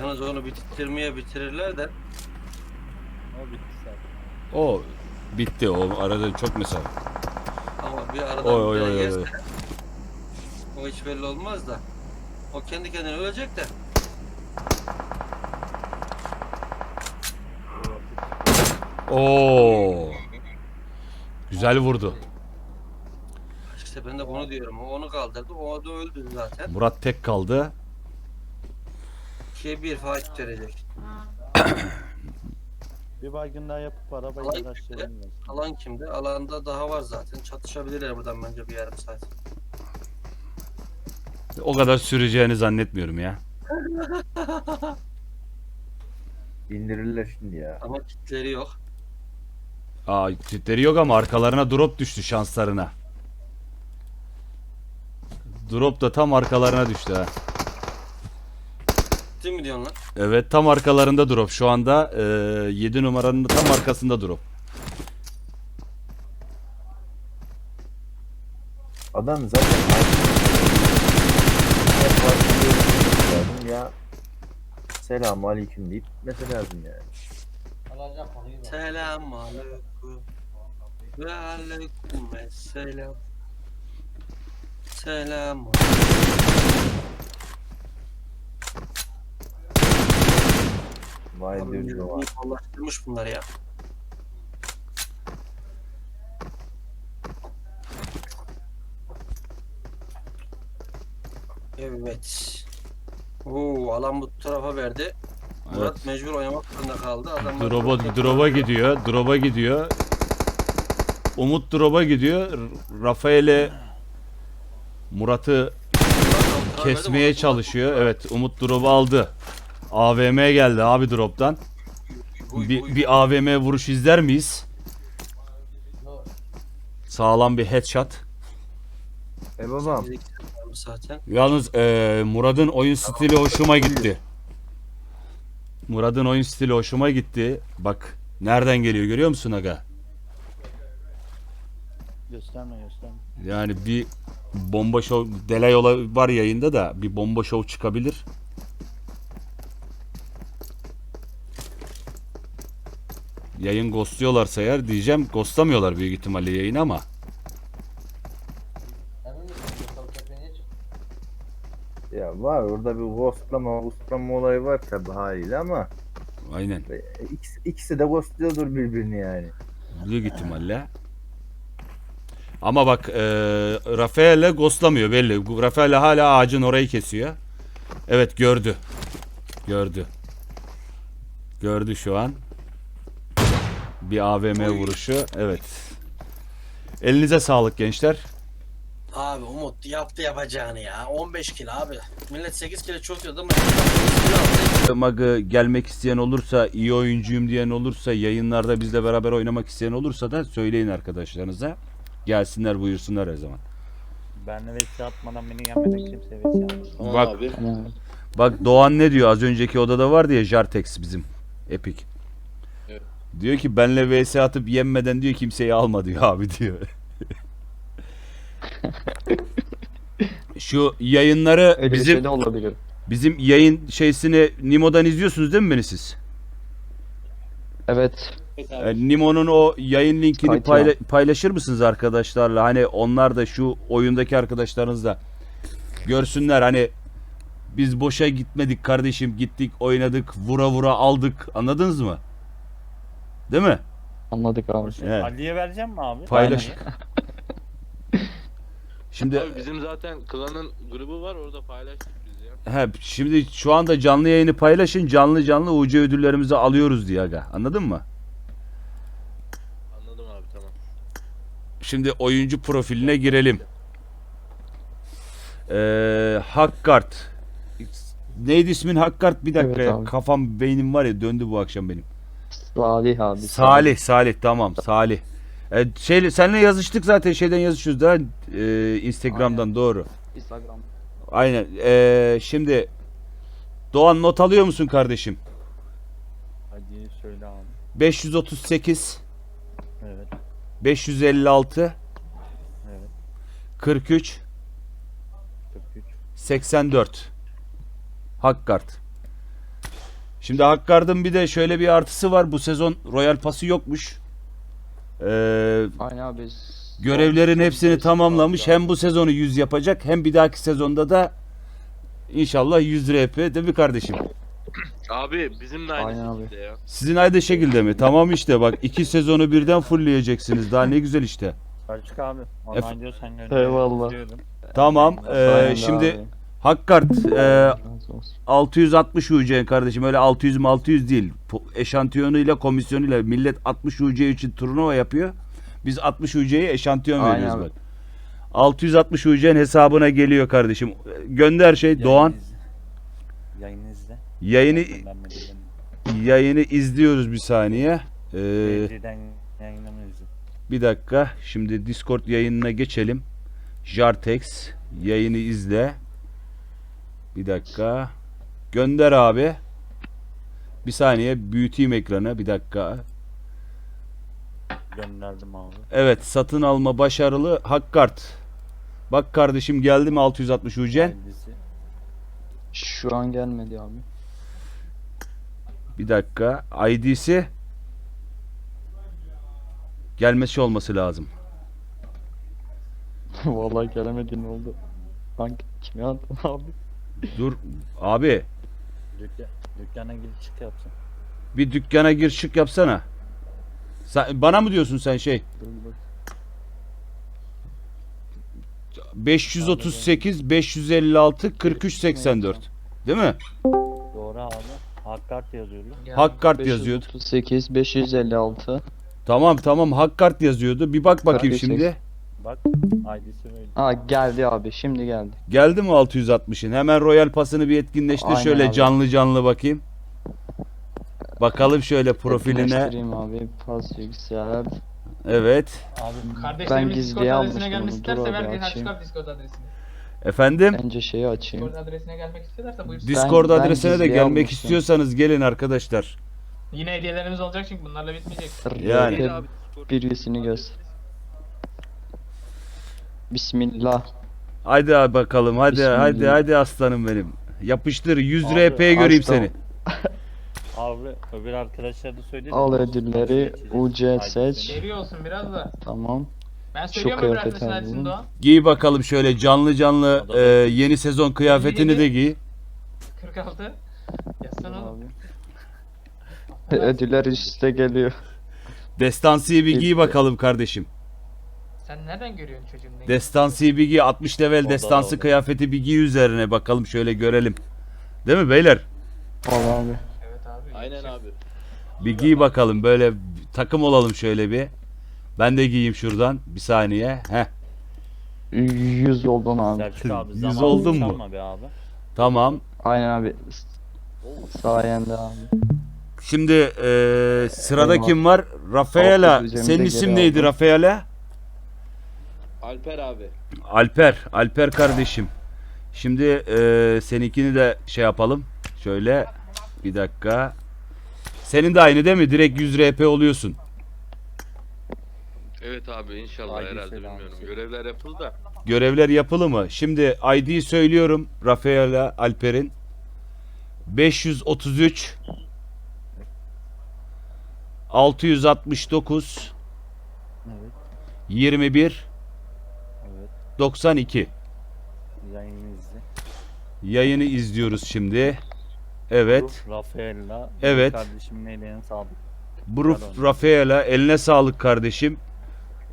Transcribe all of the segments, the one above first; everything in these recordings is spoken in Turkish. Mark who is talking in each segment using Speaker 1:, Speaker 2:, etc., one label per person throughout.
Speaker 1: Yalnız onu bitirmeye bitirirler de
Speaker 2: O bitti zaten.
Speaker 3: O bitti. O arada çok mesafe.
Speaker 1: ama bir aradan
Speaker 3: Oy, oy,
Speaker 1: bir
Speaker 3: oy, oy,
Speaker 1: yerse
Speaker 3: oy.
Speaker 1: o hiç belli olmaz da. O kendi kendine ölecek de.
Speaker 3: Oo. Güzel vurdu.
Speaker 1: İşte ben de onu diyorum. O onu kaldırdı. O da öldü zaten.
Speaker 3: Murat tek kaldı.
Speaker 1: İkiye bir fight verecek.
Speaker 2: Bir baygın daha yapıp arabayı araştıralım. ya.
Speaker 1: Alan kimde? Alanda daha var zaten. Çatışabilirler buradan bence bir yarım saat.
Speaker 3: O kadar süreceğini zannetmiyorum ya.
Speaker 4: İndirirler şimdi ya.
Speaker 1: Ama kitleri yok.
Speaker 3: Aa kitleri yok ama arkalarına drop düştü şanslarına. Drop da tam arkalarına düştü ha.
Speaker 1: Değil mi diyorsun lan?
Speaker 3: Evet tam arkalarında drop. Şu anda e, 7 numaranın tam arkasında drop.
Speaker 4: Adam zaten ya başlıyor, ya selamun aleyküm deyip gitmesi lazım yani.
Speaker 1: Selam aleyküm. Ve aleyküm selam. Selam aleyküm.
Speaker 4: Düz var.
Speaker 1: Dolaştırmış bunlar ya. Evet. Oo, alan bu tarafa verdi. Murat
Speaker 3: Evet.
Speaker 1: mecbur oynamak zorunda kaldı. Adamlar
Speaker 3: Drop'a drop'a gidiyor. Drop'a gidiyor. Umut drop'a gidiyor. Rafael'e Murat'ı kesmeye çalışıyor. Evet Umut drop'u aldı. AVM geldi abi drop'tan. Bir, bir AVM vuruş izler miyiz? Sağlam bir headshot.
Speaker 4: E babam
Speaker 1: zaten.
Speaker 3: Yalnız eee Murat'ın oyun stili hoşuma gitti. Murat'ın oyun stili hoşuma gitti. Bak nereden geliyor görüyor musun aga?
Speaker 2: Gösterme gösterme.
Speaker 3: Yani bir bomba şov Delay ola var yayında da bir bomba şov çıkabilir. Yayın ghostluyorlarsa eğer diyeceğim ghostlamıyorlar büyük ihtimalle yayın ama
Speaker 4: ya var orada bir ghostlama ghostlama olayı var tabi haliyle ama
Speaker 3: aynen
Speaker 4: e, ikisi, ikisi de ghostluyordur birbirini yani.
Speaker 3: büyük ihtimalle. Ama bak eee Rafael'le ghostlamıyor belli. Rafael hala ağacın orayı kesiyor. Evet gördü. Gördü. Gördü şu an. Bir AVM vuruşu. Evet. Elinize sağlık gençler.
Speaker 1: Abi Umut yaptı yapacağını ya. 15 kilo abi. Millet 8 kilo çok 8 kilo aldı.
Speaker 3: Mag'ı gelmek isteyen olursa, iyi oyuncuyum diyen olursa, yayınlarda bizle beraber oynamak isteyen olursa da söyleyin arkadaşlarınıza. Gelsinler buyursunlar her zaman.
Speaker 2: Benle vs atmadan beni gelmeden kimse vs atmaz.
Speaker 3: Bak Bak Doğan ne diyor? Az önceki odada vardı ya Jartex bizim. Epic. Diyor ki benle vs atıp yenmeden diyor kimseyi alma diyor abi diyor. Şu yayınları
Speaker 5: Öyle
Speaker 3: bizim
Speaker 5: şey de olabilir.
Speaker 3: bizim yayın şeysini Nimo'dan izliyorsunuz değil mi beni siz?
Speaker 5: Evet.
Speaker 3: E, Nimo'nun o yayın linkini
Speaker 5: Kayıt
Speaker 3: payla- paylaşır mısınız arkadaşlarla? Hani onlar da şu oyundaki arkadaşlarınız da görsünler hani biz boşa gitmedik kardeşim gittik oynadık vura vura aldık anladınız mı? Değil mi?
Speaker 5: Anladık abi.
Speaker 3: Evet.
Speaker 2: Ali'ye vereceğim mi abi?
Speaker 3: Paylaş. Şimdi
Speaker 6: Abi bizim zaten klanın grubu var orada paylaştık biz ya.
Speaker 3: he, şimdi şu anda canlı yayını paylaşın canlı canlı UC ödüllerimizi alıyoruz diye aga. Anladın mı?
Speaker 6: Anladım abi tamam.
Speaker 3: Şimdi oyuncu profiline girelim. Ee, Hakkart. Neydi ismin Hakkart? Bir dakika
Speaker 5: Evet
Speaker 3: ya.
Speaker 5: abi.
Speaker 3: Kafam beynim var ya döndü bu akşam benim.
Speaker 5: Salih abi.
Speaker 3: Salih, Salih tamam Salih. Ee, şey, seninle yazıştık zaten şeyden yazışıyoruz da e, Instagram'dan doğru.
Speaker 5: Instagram.
Speaker 3: Aynen. Ee, şimdi Doğan not alıyor musun kardeşim?
Speaker 2: Hadi söyle abi.
Speaker 3: 538
Speaker 2: Evet.
Speaker 3: 556
Speaker 2: Evet.
Speaker 3: 43
Speaker 2: 43.
Speaker 3: 84 Hakkart. Şimdi Hakkard'ın bir de şöyle bir artısı var. Bu sezon Royal Pass'ı yokmuş. Ee,
Speaker 5: Aynen abi.
Speaker 3: görevlerin hepsini tamamlamış. Hem bu sezonu 100 yapacak hem bir dahaki sezonda da inşallah 100 RP değil mi kardeşim?
Speaker 6: Abi bizim de aynı
Speaker 5: Aynen abi.
Speaker 6: şekilde ya.
Speaker 3: Sizin aynı şekilde mi? Tamam işte bak iki sezonu birden fullleyeceksiniz. Daha ne güzel işte.
Speaker 2: Selçuk abi.
Speaker 3: Ef-
Speaker 2: Online diyorsan gönder.
Speaker 5: Eyvallah.
Speaker 2: izliyorum.
Speaker 3: Tamam. ee,
Speaker 5: Aynen
Speaker 3: şimdi
Speaker 5: abi.
Speaker 3: Hakkard
Speaker 5: Razı olsun.
Speaker 3: 660 UC kardeşim öyle 600 mü 600 değil. Eşantiyonuyla komisyonuyla millet 60 UC için turnuva yapıyor. Biz 60 UC'ye eşantiyon
Speaker 5: Aynen
Speaker 3: veriyoruz bak. 660 UC'nin hesabına geliyor kardeşim. Gönder şey
Speaker 2: Yayını
Speaker 3: Doğan.
Speaker 2: izle. Yayını izle.
Speaker 3: Yayını yayını izliyoruz bir saniye. Ee, bir dakika. Şimdi Discord yayınına geçelim. Jartex yayını izle. Bir dakika. Gönder abi. Bir saniye büyüteyim ekranı. Bir dakika.
Speaker 2: Gönderdim abi.
Speaker 3: Evet satın alma başarılı Hakkart. Bak kardeşim geldi mi 660 UC'n?
Speaker 2: Kendisi.
Speaker 5: Şu an gelmedi abi.
Speaker 3: Bir dakika. ID'si gelmesi olması lazım.
Speaker 5: Vallahi gelemedi ne oldu? Hangi kime attın abi?
Speaker 3: Dur abi
Speaker 2: Dükkan, dükkana gir çık yapsın.
Speaker 3: bir dükkana gir çık yapsana. Sen, bana mı diyorsun sen şey?
Speaker 5: Dur bak.
Speaker 3: 538 556 43 84. Değil mi?
Speaker 2: Doğru abi. Hakkart yazıyordu.
Speaker 3: Hakkart yazıyordu.
Speaker 5: 538 556.
Speaker 3: Tamam tamam Hakkart yazıyordu. Bir bak bakayım
Speaker 5: 48.
Speaker 3: şimdi.
Speaker 2: Bak ID'si böyle.
Speaker 5: Aa geldi abi şimdi geldi.
Speaker 3: Geldi mi 660'ın? Hemen Royal Pas'ını bir etkinleştir
Speaker 5: Aynen
Speaker 3: şöyle
Speaker 5: abi.
Speaker 3: canlı canlı bakayım. Bakalım şöyle profiline.
Speaker 5: Etkinleştireyim abi. Pas yüksel.
Speaker 3: Evet.
Speaker 2: Abi
Speaker 5: Ben
Speaker 7: Discord
Speaker 5: gizliye
Speaker 7: adresine
Speaker 5: almıştım
Speaker 7: gelmek
Speaker 5: bunu.
Speaker 7: isterse
Speaker 5: Dur
Speaker 7: ver
Speaker 5: abi,
Speaker 7: bir
Speaker 5: açayım.
Speaker 7: çıkar Discord adresine.
Speaker 3: Efendim?
Speaker 5: Bence şeyi açayım.
Speaker 7: Discord adresine gelmek istiyorlarsa buyursun.
Speaker 3: Discord
Speaker 5: ben
Speaker 3: adresine de
Speaker 5: gizliye
Speaker 3: gelmek
Speaker 5: almıştım.
Speaker 3: istiyorsanız gelin arkadaşlar.
Speaker 7: Yine hediyelerimiz olacak çünkü bunlarla bitmeyecek.
Speaker 3: Yani.
Speaker 6: Discord.
Speaker 5: Birisini göster. Bismillah.
Speaker 3: Haydi abi bakalım. Hadi
Speaker 5: Bismillah.
Speaker 3: hadi hadi aslanım benim. Yapıştır 100
Speaker 2: Abi,
Speaker 3: RP göreyim seni.
Speaker 2: Abi öbür arkadaşlar da söyledi.
Speaker 5: Al ödülleri. UC seç.
Speaker 7: Olsun biraz da.
Speaker 5: Tamam.
Speaker 7: Ben söylüyorum öbür
Speaker 5: kıyafet
Speaker 7: adresin
Speaker 5: abi
Speaker 7: adresini
Speaker 5: bunu.
Speaker 7: Doğan.
Speaker 3: Giy bakalım şöyle canlı canlı e, yeni sezon kıyafetini de giy.
Speaker 7: 46. Yazsana oğlum.
Speaker 5: Abi. Ödüller üst üste geliyor.
Speaker 3: Destansiyi bir giy bakalım kardeşim.
Speaker 7: Sen nereden görüyorsun çocuğun ne?
Speaker 3: Destansiyi bir giy 60 level
Speaker 2: da
Speaker 3: destansı
Speaker 2: oldu.
Speaker 3: kıyafeti bir giy üzerine bakalım şöyle görelim. Değil mi beyler?
Speaker 5: Al abi.
Speaker 7: Evet abi.
Speaker 6: Aynen abi.
Speaker 3: Bir giy bakalım böyle takım olalım şöyle bir. Ben de giyeyim şuradan bir saniye. Heh
Speaker 5: 100 oldun abi.
Speaker 2: Selçuk abi
Speaker 3: Yüz
Speaker 2: zamanını
Speaker 3: oldun mu?
Speaker 2: çalma be abi.
Speaker 3: tamam.
Speaker 5: Aynen abi. Sayende abi.
Speaker 3: Şimdi e, sırada
Speaker 5: Eyvah.
Speaker 3: kim var? Rafaela. Senin
Speaker 5: geri
Speaker 3: isim neydi
Speaker 5: aldım.
Speaker 3: Rafaela?
Speaker 6: Alper abi.
Speaker 3: Alper. Alper kardeşim. Şimdi e, seninkini de şey yapalım. Şöyle bir dakika. Senin de aynı değil mi? Direkt 100 RP oluyorsun.
Speaker 6: Evet abi inşallah
Speaker 2: Haydi
Speaker 6: herhalde
Speaker 2: selam.
Speaker 6: bilmiyorum. Görevler yapıldı da.
Speaker 3: Görevler yapılı mı? Şimdi ID söylüyorum. Rafaela Alper'in. 533 669
Speaker 2: Evet.
Speaker 3: 21
Speaker 2: Evet.
Speaker 3: 92
Speaker 2: Yayını izle.
Speaker 3: Yayını izliyoruz şimdi. Evet.
Speaker 2: Rafaella.
Speaker 3: Evet.
Speaker 2: Kardeşimin ellerine sağlık.
Speaker 3: Bruf. Rafaela eline sağlık kardeşim.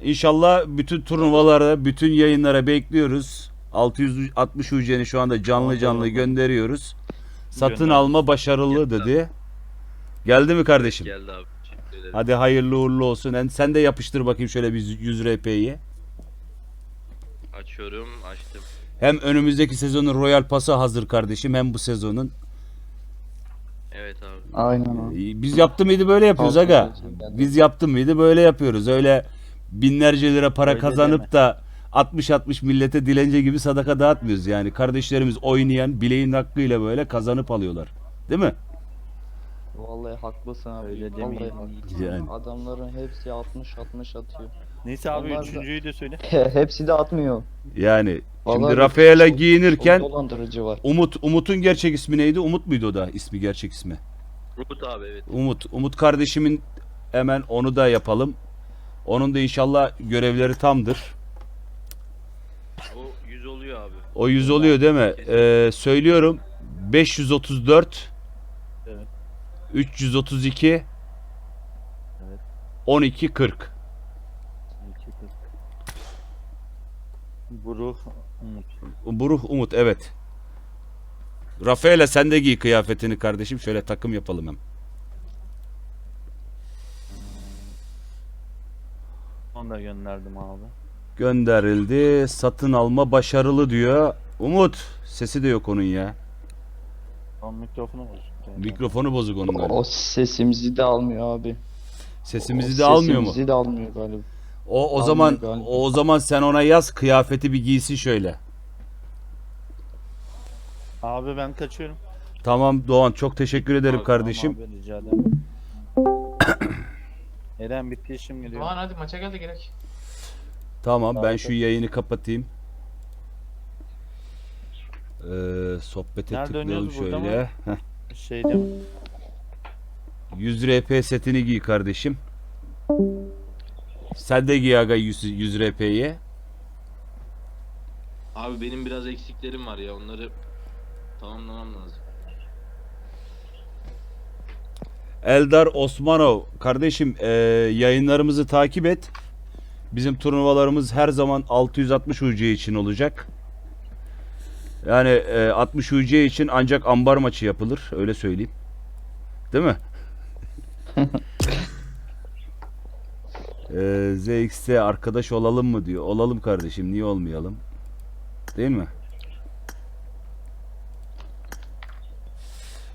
Speaker 3: İnşallah bütün turnuvalara, bütün yayınlara bekliyoruz. 660 UC'ni şu anda canlı canlı gönderiyoruz. Satın
Speaker 2: Gönder.
Speaker 3: alma başarılı dedi. Geldi mi kardeşim?
Speaker 6: Geldi abi.
Speaker 3: Hadi hayırlı uğurlu olsun. En sen de yapıştır bakayım şöyle bir 100 RP'yi.
Speaker 6: Açıyorum. Açtım.
Speaker 3: Hem önümüzdeki sezonun Royal Pass'ı hazır kardeşim hem bu sezonun.
Speaker 6: Evet abi.
Speaker 5: Aynen abi.
Speaker 3: Ee, Biz yaptı mıydı böyle yapıyoruz
Speaker 5: Altı
Speaker 3: aga.
Speaker 5: düzeyinde.
Speaker 3: Biz yaptı mıydı böyle yapıyoruz. Öyle binlerce lira para
Speaker 2: Öyle
Speaker 3: kazanıp
Speaker 2: deme.
Speaker 3: da 60-60 millete dilence gibi sadaka dağıtmıyoruz yani. Kardeşlerimiz oynayan bileğin hakkıyla böyle kazanıp alıyorlar. Değil mi?
Speaker 5: Vallahi haklısın abi.
Speaker 2: Öyle
Speaker 5: Vallahi
Speaker 2: demeyin.
Speaker 5: haklısın.
Speaker 3: Yani.
Speaker 5: Adamların hepsi 60 60 atıyor.
Speaker 2: Neyse abi
Speaker 5: Onlar
Speaker 2: üçüncüyü de söyle.
Speaker 5: Hepsi de atmıyor.
Speaker 3: Yani
Speaker 5: Vallahi
Speaker 3: şimdi Rafael'e
Speaker 5: çok-
Speaker 3: giyinirken
Speaker 5: çok var.
Speaker 3: Umut Umut'un gerçek ismi neydi? Umut muydu o da ismi gerçek ismi?
Speaker 6: Umut abi evet.
Speaker 3: Umut. Umut kardeşimin hemen onu da yapalım. Onun da inşallah görevleri tamdır.
Speaker 6: O 100 oluyor abi.
Speaker 3: O 100 oluyor değil mi? Ee, söylüyorum. 534
Speaker 2: Evet.
Speaker 3: 332
Speaker 2: 1240 Buruh Umut.
Speaker 3: Buruh Umut evet. Rafaela sen de giy kıyafetini kardeşim. Şöyle takım yapalım hem.
Speaker 2: 10 da gönderdim abi.
Speaker 3: Gönderildi. Satın alma başarılı diyor. Umut sesi de yok onun ya.
Speaker 2: Tam mikrofonu bozuk.
Speaker 3: Mikrofonu bozuk onun. O,
Speaker 5: o sesimizi de almıyor abi.
Speaker 3: Sesimizi de almıyor mu?
Speaker 5: Sesimizi de almıyor galiba.
Speaker 3: O o zaman
Speaker 5: galiba.
Speaker 3: o zaman sen ona yaz kıyafeti bir giysin şöyle.
Speaker 2: Abi ben kaçıyorum.
Speaker 3: Tamam Doğan çok teşekkür ederim
Speaker 6: Tamam
Speaker 3: kardeşim.
Speaker 2: Tamam abi rica ederim. Eren bitti işim gidiyor.
Speaker 7: Doğan hadi maça geldi gerek.
Speaker 3: Tamam ben
Speaker 2: Tamam.
Speaker 3: şu yayını kapatayım. Ee, sohbete
Speaker 2: Nerede
Speaker 3: tıklayalım
Speaker 2: oynuyoruz, burada
Speaker 3: şöyle. Heh.
Speaker 2: Şeyde mi?
Speaker 3: 100 RP setini giy kardeşim. Sen de giy aga 100, 100 RP'yi.
Speaker 6: Abi benim biraz eksiklerim var ya onları tamamlamam lazım.
Speaker 3: Eldar Osmanov kardeşim ee, yayınlarımızı takip et. Bizim turnuvalarımız her zaman 660 UC için olacak. Yani ee, 60 UC için ancak ambar maçı yapılır öyle söyleyeyim. Değil mi? Ee, ZX'te arkadaş olalım mı diyor. Olalım kardeşim niye olmayalım? Değil mi?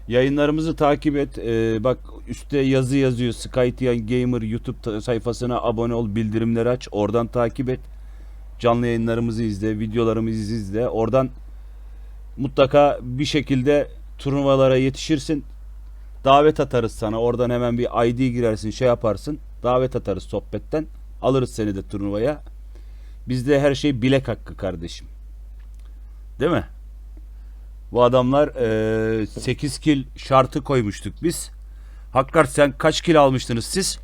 Speaker 3: Yayınlarımızı takip et. Ee, bak üstte yazı yazıyor. Skytian Gamer YouTube sayfasına abone ol, bildirimleri aç. Oradan takip et. Canlı yayınlarımızı izle, videolarımızı izle. Oradan mutlaka bir şekilde turnuvalara yetişirsin. Davet atarız sana. Oradan hemen bir ID girersin, şey yaparsın. Davet atarız sohbetten. Alırız seni de turnuvaya. Bizde her şey bilek hakkı kardeşim. Değil mi? Bu adamlar eee 8 kil şartı koymuştuk biz. Hakkar sen kaç kil almıştınız siz?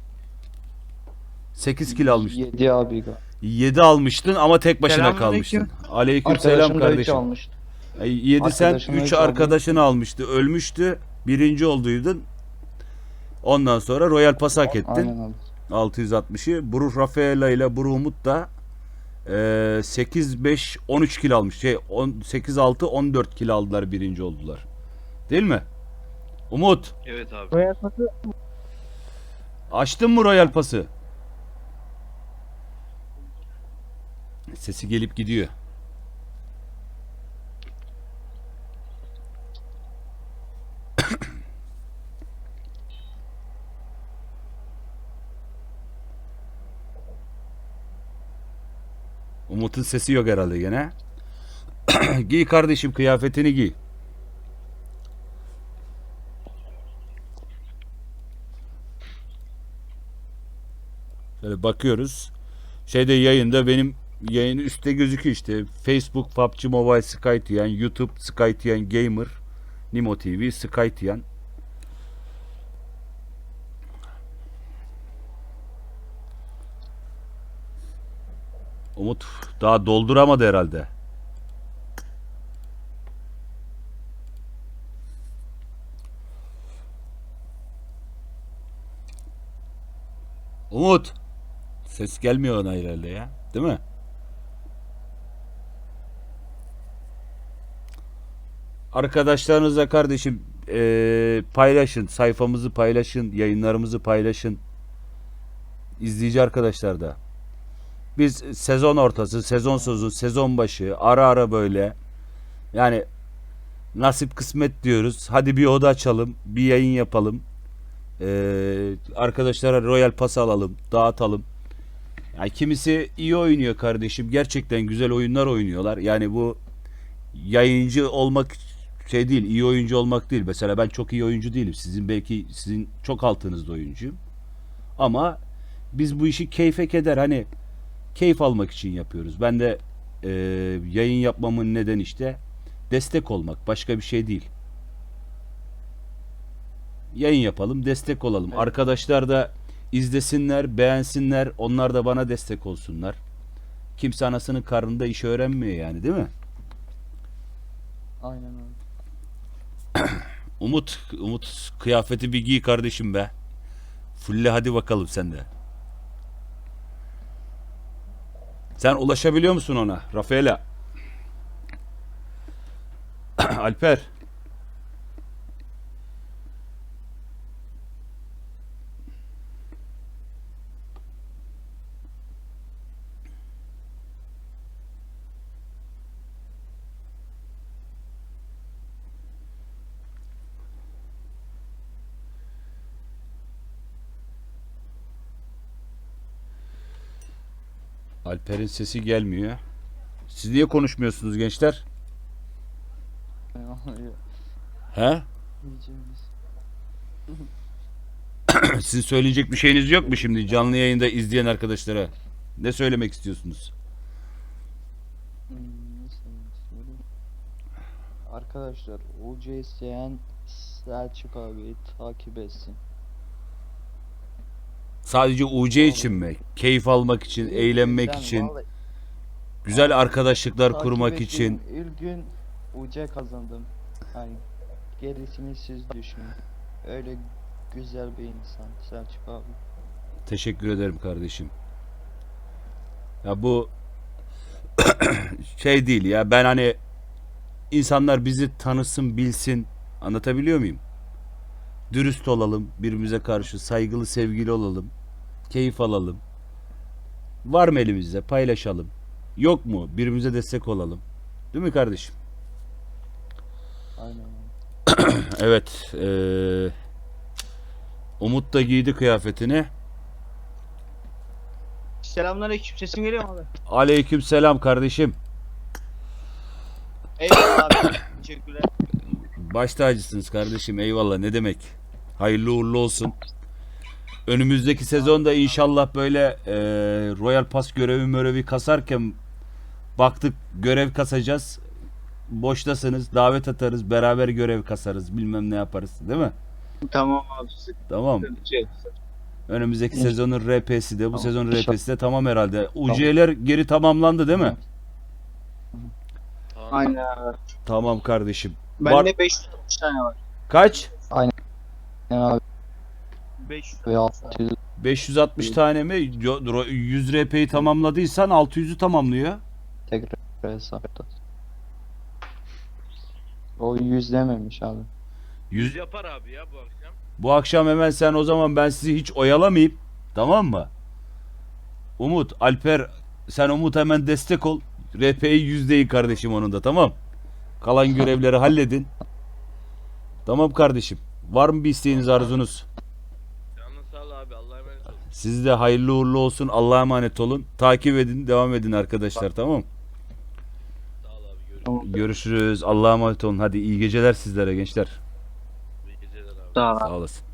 Speaker 3: 8 kil almıştın.
Speaker 5: 7 abi galiba.
Speaker 3: 7 almıştın ama tek başına
Speaker 8: Selamünaleyküm.
Speaker 3: kalmıştın. Aleyküm selam
Speaker 5: Arkadaşım da 3
Speaker 3: kardeşim.
Speaker 5: almıştı.
Speaker 3: 7 sen
Speaker 5: Arkadaşım
Speaker 3: 3
Speaker 5: üç aldı.
Speaker 3: arkadaşını almıştı. Ölmüştü. Birinci olduydun. Ondan sonra Royal Pass hak ettin.
Speaker 5: Aynen abi.
Speaker 3: 660'ı. Buru Rafaela ile Buru Umut da eee 8 5 13 kilo almış. Şey 10, 8 6 14 kilo aldılar birinci oldular. Değil mi? Umut
Speaker 6: Evet abi.
Speaker 3: açtın mı Royal Pass'ı? Sesi gelip gidiyor. Umut'un sesi yok herhalde gene. giy kardeşim kıyafetini giy. Şöyle bakıyoruz. Şeyde yayında benim yayın üstte gözüküyor işte. Facebook, PUBG Mobile, Skytian, YouTube, Skytian Gamer, Nimo TV, Skytian. Umut daha dolduramadı herhalde. Umut. Ses gelmiyor ona herhalde ya. Değil mi? Arkadaşlarınızla kardeşim eee, paylaşın. Sayfamızı paylaşın. Yayınlarımızı paylaşın. İzleyici arkadaşlar da. Biz sezon ortası, sezon sonu, sezon başı ara ara böyle yani nasip kısmet diyoruz. Hadi bir oda açalım, bir yayın yapalım. Ee, arkadaşlara Royal Pass alalım, dağıtalım. Yani kimisi iyi oynuyor kardeşim. Gerçekten güzel oyunlar oynuyorlar. Yani bu yayıncı olmak şey değil, iyi oyuncu olmak değil. Mesela ben çok iyi oyuncu değilim. Sizin belki sizin çok altınızda oyuncuyum. Ama biz bu işi keyfe keder hani keyif almak için yapıyoruz. Ben de e, yayın yapmamın neden işte destek olmak. Başka bir şey değil. yayın yapalım, destek olalım.
Speaker 5: Evet.
Speaker 3: Arkadaşlar da izlesinler, beğensinler, onlar da bana destek olsunlar. Kimse anasının karnında iş öğrenmiyor yani değil mi?
Speaker 5: Aynen abi.
Speaker 3: Umut, Umut kıyafeti bir giy kardeşim be. Fulle hadi bakalım sen de. Sen ulaşabiliyor musun ona? Rafaela. Alper. Alper'in sesi gelmiyor. Siz niye konuşmuyorsunuz gençler? He? Sizin söyleyecek bir şeyiniz yok mu şimdi canlı yayında izleyen arkadaşlara? Ne söylemek istiyorsunuz?
Speaker 5: Nasıl söyleyeyim? Arkadaşlar UC isteyen Selçuk abi takip etsin.
Speaker 3: Sadece UC için mi? Keyif almak için, eğlenmek
Speaker 5: Sen
Speaker 3: için,
Speaker 5: vallahi
Speaker 3: güzel arkadaşlıklar
Speaker 5: takip
Speaker 3: kurmak
Speaker 5: ettiğim
Speaker 3: için.
Speaker 5: İlk gün UC kazandım. Yani gerisini siz düşünün. Öyle güzel bir insan Selçuk abi.
Speaker 3: Teşekkür ederim kardeşim. Ya bu şey değil ya ben hani insanlar bizi tanısın bilsin anlatabiliyor muyum? Dürüst olalım birbirimize karşı saygılı sevgili olalım keyif alalım. Var mı elimizde paylaşalım. Yok mu birbirimize destek olalım. Değil mi kardeşim?
Speaker 5: Aynen abi.
Speaker 3: Evet. eee, Umut da giydi kıyafetini.
Speaker 8: Selamünaleyküm. Sesim geliyor mu abi?
Speaker 3: Aleyküm selam kardeşim.
Speaker 8: Eyvallah abi. Teşekkürler.
Speaker 3: Baş tacısınız kardeşim eyvallah ne demek. Hayırlı uğurlu olsun. Önümüzdeki sezonda inşallah böyle eee, Royal Pass görevi mörevi kasarken baktık görev kasacağız. Boştasınız davet atarız beraber görev kasarız bilmem ne yaparız değil mi?
Speaker 8: Tamam abi.
Speaker 3: Tamam.
Speaker 8: Yok.
Speaker 3: Önümüzdeki
Speaker 5: İnşallah.
Speaker 3: sezonun RP'si de bu
Speaker 5: Tamam.
Speaker 3: sezonun. RP'si de tamam herhalde. UC'ler geri tamamlandı değil mi?
Speaker 6: Tamam.
Speaker 8: Aynen abi.
Speaker 3: Tamam kardeşim. Var-
Speaker 8: Bende 560 tane var.
Speaker 3: Kaç?
Speaker 5: Yani abi
Speaker 8: 500.
Speaker 5: ve 600
Speaker 3: 560 tane mi? Yo- ro- 100 RP'yi tamamladıysan 600'ü tamamlıyor.
Speaker 5: tekrar hesapta. O yüzlememiş abi.
Speaker 3: 100
Speaker 6: yapar abi ya bu akşam.
Speaker 3: Bu akşam hemen sen o zaman ben sizi hiç oyalamayıp tamam mı? Umut, Alper sen Umut hemen destek ol. RP'yi yüzdeyi kardeşim onun da tamam. Kalan görevleri halledin. Tamam kardeşim. Var mı bir isteğiniz arzunuz?
Speaker 6: Canın sağ ol abi. Allah'a emanet ol.
Speaker 3: Siz de hayırlı uğurlu olsun. Allah'a emanet olun. Takip edin, devam edin arkadaşlar tamam?
Speaker 6: Görüşürüz.
Speaker 5: Tamam.
Speaker 3: Görüşürüz. Allah'a emanet olun. Hadi iyi geceler sizlere gençler.
Speaker 6: İyi geceler abi.
Speaker 3: Sağ olasın.